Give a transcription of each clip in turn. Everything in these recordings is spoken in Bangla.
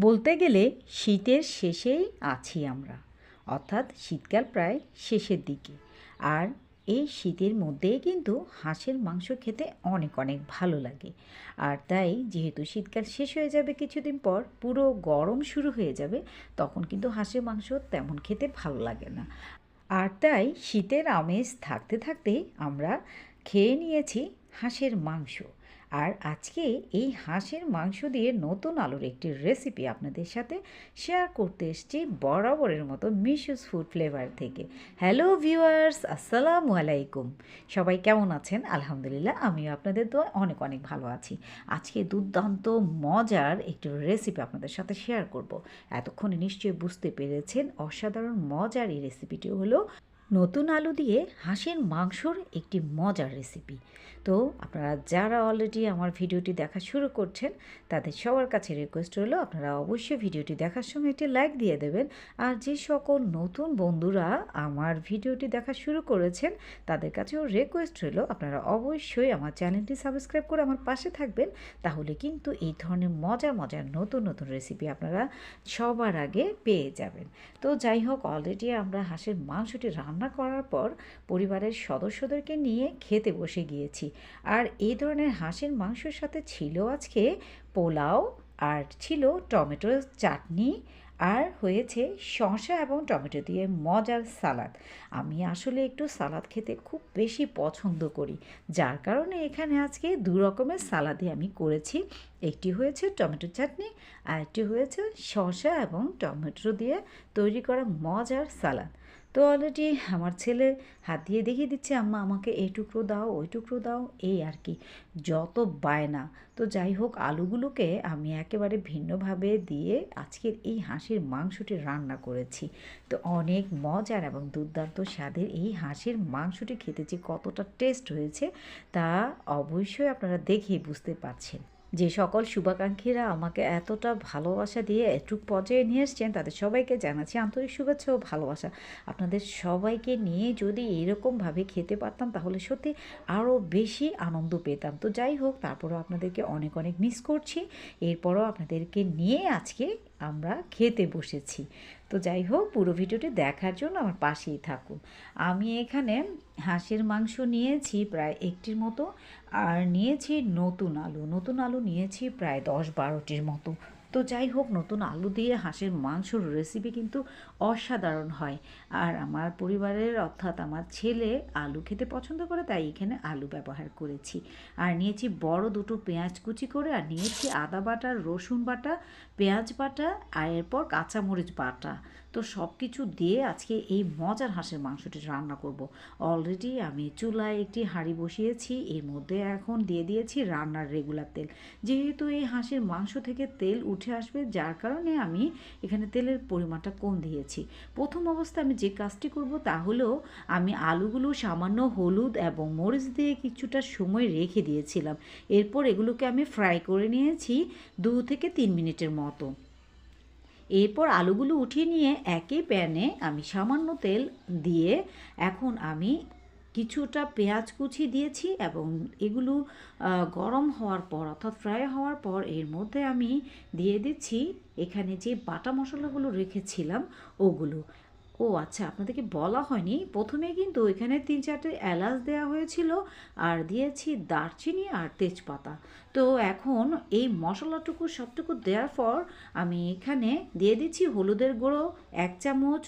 বলতে গেলে শীতের শেষেই আছি আমরা। অর্থাৎ শীতকাল প্রায় শেষের দিকে। আর এই শীতের মধ্যেই কিন্তু হাঁসের মাংস খেতে অনেক অনেক ভালো লাগে। আর তাই যেহেতু শীতকাল শেষ হয়ে যাবে কিছুদিন পর, পুরো গরম শুরু হয়ে যাবে, তখন কিন্তু হাঁসের মাংস তেমন খেতে ভালো লাগে না। আর তাই শীতের আমেজ থাকতে থাকতে আমরা খেয়ে নিয়েছি হাঁসের মাংস। আর আজকে এই হাঁসের মাংস দিয়ে নতুন আলুর একটি রেসিপি আপনাদের সাথে শেয়ার করতে এসছি বরাবরের মতো মিশুস ফুড ফ্লেভার থেকে। হ্যালো ভিউয়ার্স আসসালামু আলাইকুম। সবাই কেমন আছেন? আলহামদুলিল্লাহ, আমিও আপনাদের তো অনেক অনেক ভালো আছি। আজকে দুর্দান্ত, মজার একটি রেসিপি আপনাদের সাথে শেয়ার করব। এতক্ষণে নিশ্চয়ই বুঝতে পেরেছেন, অসাধারণ, মজার এই রেসিপিটি হলো নতুন আলু দিয়ে হাঁসের মাংসর একটি মজার রেসিপি তো আপনারা যারা অলরেডি আমার ভিডিওটি দেখা শুরু করছেন, তাদের সবার কাছে রিকোয়েস্ট হলো আপনারা অবশ্যই ভিডিওটি দেখার সময় একটি লাইক দিয়ে দেবেন। আর যে সকল নতুন বন্ধুরা আমার ভিডিওটি দেখা শুরু করেছেন, তাদের কাছেও রিকোয়েস্ট হলো আপনারা অবশ্যই আমার চ্যানেলটি সাবস্ক্রাইব করে আমার পাশে থাকবেন। তাহলে কিন্তু এই ধরনের মজার মজার নতুন নতুন রেসিপি আপনারা সবার আগে পেয়ে যাবেন। তো যাই হোক অলরেডি আমরা হাঁসের মাংসটি রান্না করার পর পরিবারের সদস্যদেরকে নিয়ে খেতে বসে গিয়েছি। আর এই ধরনের হাঁসের মাংসের সাথে ছিল আজকে পোলাও, আর ছিল টমেটোর চাটনি, আর হয়েছে শসা এবং টমেটো দিয়ে মজার সালাদ। আমি আসলে একটু সালাদ খেতে খুব বেশি পছন্দ করি। যার কারণে এখানে আজকে দু রকমের সালাদই আমি করেছি। একটি হয়েছে টমেটো চাটনি, আর একটি হয়েছে শসা এবং টমেটো দিয়ে তৈরি করা মজার সালাদ। তো অলরেডি আমার ছেলে হাত দিয়ে দেখিয়ে দিচ্ছে, আম্মা, আমাকে এই টুকরো দাও, ওই টুকরো দাও। এই আর কি। যত বায়না। তো যাই হোক, আলুগুলোকে আমি একেবারে ভিন্নভাবে দিয়ে আজকের এই হাঁসের মাংসটি রান্না করেছি। তো অনেক মজার এবং দুর্দান্ত স্বাদের এই হাঁসের মাংসটি খেতে যে কতটা টেস্ট হয়েছে, তা অবশ্যই আপনারা দেখেই বুঝতে পারছেন। যে সকল শুভাকাঙ্ক্ষীরা আমাকে এতটা ভালোবাসা দিয়ে এটুক পর্যায়ে নিয়ে এসছেন, তাদের সবাইকে জানাচ্ছি আন্তরিক শুভেচ্ছা ও ভালোবাসা। আপনাদের সবাইকে নিয়ে যদি এরকমভাবে খেতে পারতাম, তাহলে সত্যি আরও বেশি আনন্দ পেতাম। তো যাই হোক, তারপরও আপনাদেরকে অনেক অনেক মিস করছি। এরপরও আপনাদেরকে নিয়ে আজকে আমরা খেতে বসেছি। তো যাই হোক, পুরো ভিডিওটি দেখার জন্য আমার পাশেই থাকুন। আমি এখানে হাঁসের মাংস নিয়েছি প্রায় একটির মতো, আর নিয়েছি নতুন আলু। নতুন আলু নিয়েছি প্রায় দশ বারোটির মতো। তো যাই হোক, নতুন আলু দিয়ে হাঁসের মাংসর রেসিপি কিন্তু অসাধারণ হয়। আর আমার পরিবারের, অর্থাৎ আমার ছেলে আলু খেতে পছন্দ করে, তাই এখানে আলু ব্যবহার করেছি। আর নিয়েছি বড় দুটো পেঁয়াজ কুচি করে, আর নিয়েছি আদা বাটা, রসুন বাটা, পেঁয়াজ বাটা, আর এরপর কাঁচামরিচ বাটা। তো সব কিছু দিয়ে আজকে এই মজার হাঁসের মাংসটি রান্না করব। অলরেডি আমি চুলায় একটি হাঁড়ি বসিয়েছি, এর মধ্যে এখন দিয়ে দিয়েছি রান্নার রেগুলার তেল। যেহেতু এই হাঁসের মাংস থেকে তেল উঠে আসবে, যার কারণে আমি এখানে তেলের পরিমাণটা কম দিয়েছি। প্রথম অবস্থায় আমি যে কাজটি করব তা হলো, আমি আলুগুলো সামান্য হলুদ এবং মরিচ দিয়ে কিছুটা সময় রেখে দিয়েছিলাম। এরপর এগুলোকে আমি ফ্রাই করে নিয়েছি দু থেকে তিন মিনিটের মতো। এরপর আলুগুলো উঠিয়ে নিয়ে একই প্যানে আমি সামান্য তেল দিয়ে এখন আমি কিছুটা পেঁয়াজ কুচি দিয়েছি এবং এগুলো গরম হওয়ার পর অর্থাৎ ফ্রাই হওয়ার পর এর মধ্যে আমি দিয়ে দিচ্ছি এখানে যে বাটা মশলাগুলো রেখেছিলাম ওগুলো। ও আচ্ছা আপনাদেরকে বলা হয়নি। প্রথমে কিন্তু এখানে তিন চারটে এলাচ দেওয়া হয়েছিল আর দিয়েছি দারচিনি আর তেজপাতা। তো এখন এই মশলাটুকু সবটুকু দেওয়ার পর আমি এখানে দিয়ে দিচ্ছি হলুদের গুঁড়ো, এক চামচ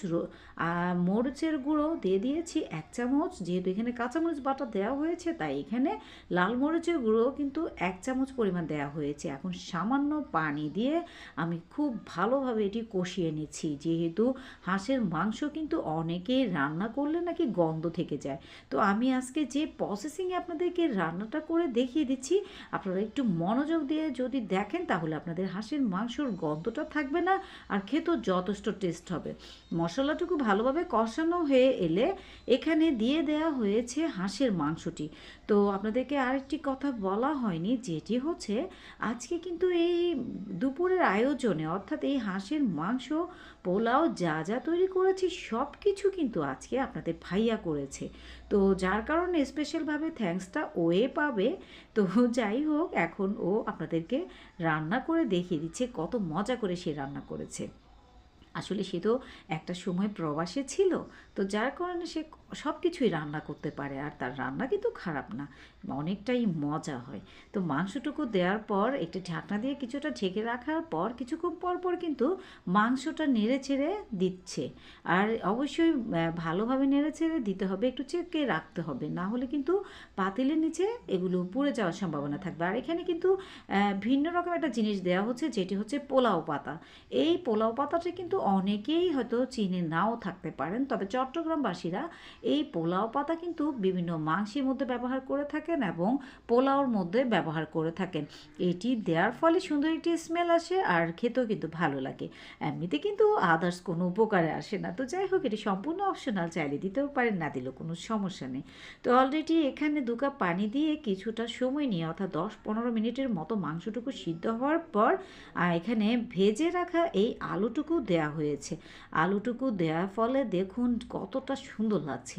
মরিচের গুঁড়ো দিয়ে দিয়েছি এক চামচ। যেহেতু এখানে কাঁচামরিচ বাটা দেওয়া হয়েছে, তাই এখানে লাল মরিচের গুঁড়ো কিন্তু এক চামচ পরিমাণ দেওয়া হয়েছে। এখন সামান্য পানি দিয়ে আমি খুব ভালোভাবে এটি কষিয়ে নিচ্ছি। যেহেতু হাঁসের মাংস কিন্তু অনেকে রান্না করলে নাকি গন্ধ থেকে যায়। তো আমি আজকে যে প্রসেসিংয়ে আপনাদেরকে রান্নাটা করে দেখিয়ে দিচ্ছি, আপনারা একটু মনোযোগ দিয়ে যদি দেখেন, তাহলে আপনাদের হাঁসের, মাংসর গন্ধটা থাকবে না আর খেতেও যথেষ্ট টেস্ট হবে। মশলাটুকু ভালোভাবে কষানো হয়ে এলে এখানে দিয়ে দেওয়া হয়েছে হাঁসের মাংসটি। তো আপনাদেরকে আরেকটি কথা বলা হয়নি, যেটি হচ্ছে আজকে কিন্তু এই দুপুরের আয়োজনে, অর্থাৎ এই হাঁসের মাংস, পোলাও যা যা তৈরি করেছি সব কিছু কিন্তু আজকে আপনাদের ভাইয়া করেছে। তো যার কারণে স্পেশালভাবে থ্যাঙ্কসটা ওয়ে পাবে। তো যাই হোক, এখন ও আপনাদেরকে রান্না করে দেখিয়ে দিচ্ছে, কত মজা করে সে রান্না করেছে। আসলে সে তো একটা সময় প্রবাসে ছিল, তো যার কারণে সে সব কিছুই রান্না করতে পারে, আর তার রান্না কিন্তু খারাপ না, অনেকটাই মজা হয়। তো মাংসটুকু দেওয়ার পর, একটু ঢাকনা দিয়ে কিছুটা ঢেকে রাখার পর, কিছুক্ষণ পর পর কিন্তু মাংসটা নেড়ে ছেড়ে দিচ্ছে। আর অবশ্যই ভালোভাবে নেড়ে ছেড়ে দিতে হবে, একটু চেকে রাখতে হবে, না হলে কিন্তু পাতিলের নিচে এগুলো পুড়ে যাওয়ার সম্ভাবনা থাকবে। আর এখানে কিন্তু ভিন্ন রকম একটা জিনিস দেওয়া হচ্ছে, যেটি হচ্ছে পোলাও পাতা। এই পোলাও পাতাটা কিন্তু অনেকেই হয়তো চিনে নাও থাকতে পারেন, তবে চট্টগ্রামবাসীরা এই পোলাও পাতা কিন্তু বিভিন্ন মাংসের মধ্যে ব্যবহার করে থাকেন এবং পোলাওর মধ্যে ব্যবহার করে থাকেন। এটি দেওয়ার ফলে সুন্দর একটি স্মেল আসে আর খেতেও কিন্তু ভালো লাগে। এমনিতে কিন্তু আদার্স কোনো উপকারে আসে না। তো যাই হোক, এটি সম্পূর্ণ অপশনাল চাইলে দিতেও পারেন, না দিলেও কোনো সমস্যা নেই। তো অলরেডি এখানে দু কাপ পানি দিয়ে কিছুটা সময় নিয়ে, অর্থাৎ দশ পনেরো মিনিটের মতো মাংসটুকু সিদ্ধ হওয়ার পর এখানে ভেজে রাখা এই আলুটুকু দেয়া হয়েছে। আলুটুকু দেওয়ার ফলে দেখুন কতটা সুন্দর লাগছে।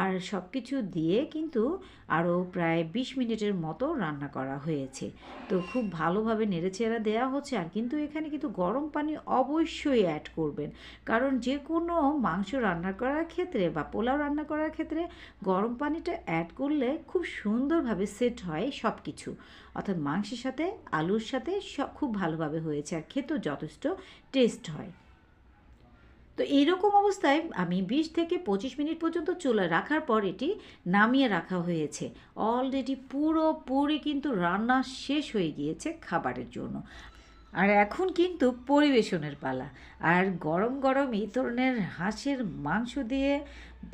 আর সব কিছু দিয়ে কিন্তু আরও প্রায় বিশ মিনিটের মতো রান্না করা হয়েছে। তো খুব ভালোভাবে নেড়েচেড়া দেওয়া হচ্ছে আর কিন্তু এখানে কিন্তু গরম পানি অবশ্যই অ্যাড করবেন। কারণ যে কোনো মাংস রান্না করার ক্ষেত্রে বা পোলাও রান্না করার ক্ষেত্রে গরম পানিটা অ্যাড করলে খুব সুন্দরভাবে সেট হয় সব কিছু অর্থাৎ মাংসের সাথে, আলুর সাথে সব খুব ভালোভাবে হয়েছে আর খেতেও যথেষ্ট টেস্ট হয়। তো এইরকম অবস্থায় আমি বিশ থেকে পঁচিশ মিনিট পর্যন্ত চুলা রাখার পর এটি নামিয়ে রাখা হয়েছে। অলরেডি পুরোপুরি কিন্তু রান্না শেষ হয়ে গিয়েছে খাবারের জন্য। আর এখন কিন্তু পরিবেশনের পালা। আর গরম গরম এই ধরনের হাঁসের মাংস দিয়ে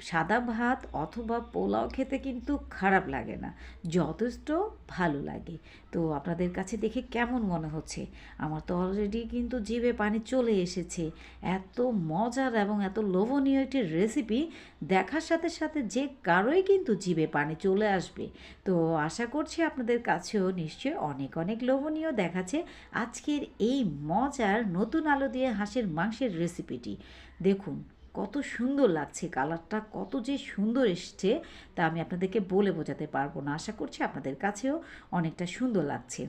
সাদা ভাত অথবা পোলাও খেতে কিন্তু খারাপ লাগে না, যথেষ্ট ভালো লাগে। তো আপনাদের কাছে দেখে কেমন মনে হচ্ছে? আমার তো অলরেডি কিন্তু জিভে পানি চলে এসেছে। এত মজার এবং এত লোভনীয় একটি রেসিপি দেখার সাথে সাথে যে কারোই কিন্তু জিভে পানি চলে আসবে। তো আশা করছি আপনাদের কাছেও নিশ্চয়ই অনেক অনেক লোভনীয় দেখাচ্ছে আজকের এই মজার নতুন আলো দিয়ে হাঁসের মাংসের রেসিপিটি দেখুন কত সুন্দর লাগছে, কালারটা কত যে সুন্দর এসছে, তা আমি আপনাদেরকে বলে বোঝাতে পারব না। আশা করছি আপনাদের কাছেও অনেকটা সুন্দর লাগছে।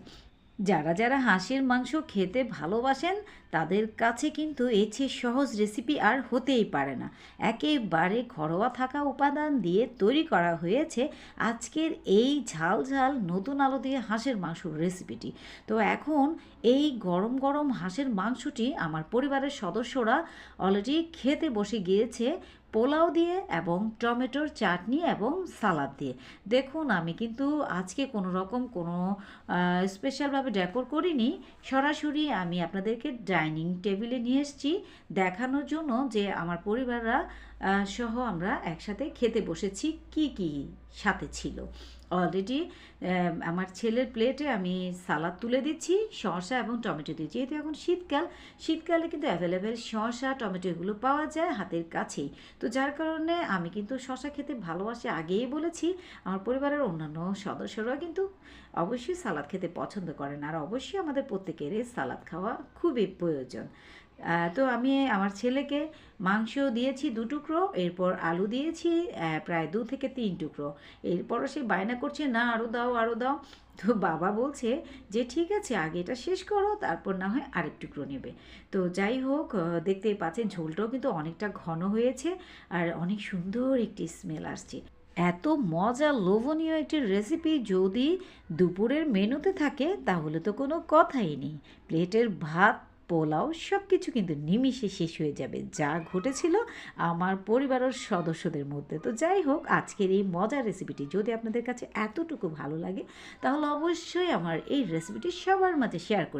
যারা যারা হাঁসের মাংস খেতে ভালোবাসেন, তাদের কাছে কিন্তু এর চেয়ে সহজ রেসিপি আর হতেই পারে না। একেবারে ঘরোয়া থাকা উপাদান দিয়ে তৈরি করা হয়েছে আজকের এই ঝাল ঝাল নতুন আলো দিয়ে হাঁসের মাংসর রেসিপিটি তো এখন এই গরম গরম হাঁসের মাংসটি আমার পরিবারের সদস্যরা অলরেডি খেতে বসে গিয়েছে। পোলাও দিয়ে এবং টমেটোর চাটনি এবং সালাদ দিয়ে। দেখুন, আমি কিন্তু আজকে কোনো রকম কোনো স্পেশালভাবে ডেকোর করিনি। সরাসরি আমি আপনাদেরকে ডাইনিং টেবিলে নিয়ে এসেছি। দেখানোর জন্য যে আমার পরিবাররা সহ আমরা একসাথে খেতে বসেছি কি কি সাথে ছিল। অলরেডি আমার ছেলের প্লেটে আমি সালাদ তুলে দিচ্ছি, শসা এবং টমেটো দিচ্ছি যেহেতু এখন শীতকাল। শীতকালে কিন্তু অ্যাভেলেবেল শসা, টমেটো এগুলো পাওয়া যায় হাতের কাছেই। তো যার কারণে আমি কিন্তু শসা খেতে ভালোবাসি আগেই বলেছি। আমার পরিবারের অন্যান্য সদস্যরাও কিন্তু অবশ্যই সালাদ খেতে পছন্দ করেন। আর অবশ্যই আমাদের প্রত্যেকেরই সালাদ খাওয়া খুবই প্রয়োজন। তো আমি আমার ছেলেকে মাংস দিয়েছি দু টুকরো, এরপর আলু দিয়েছি প্রায় দু থেকে তিন টুকরো। এরপরও সে বায়না করছে, না আরও দাও আরও দাও। তো বাবা বলছে যে, ঠিক আছে, আগে এটা শেষ করো, তারপর না হয় আরেক টুকরো নেবে। তো যাই হোক দেখতেই পাচ্ছেন ঝোলটাও কিন্তু অনেকটা ঘন হয়েছে আর অনেক সুন্দর একটি স্মেল আসছে। এত মজা, লোভনীয় একটি রেসিপি যদি দুপুরের মেনুতে থাকে, তাহলে তো কোনো কথাই নেই। প্লেটের ভাত পোলাও সব কিছু কিন্তু নিমিষে শেষ হয়ে যাবে। যা ঘটেছিল আমার পরিবারের সদস্যদের মধ্যে। তো যাই হোক, আজকের এই মজার রেসিপিটি যদি আপনাদের কাছে এতটুকু ভালো লাগে, তাহলে অবশ্যই আমার এই রেসিপিটি সবার মাঝে শেয়ার করে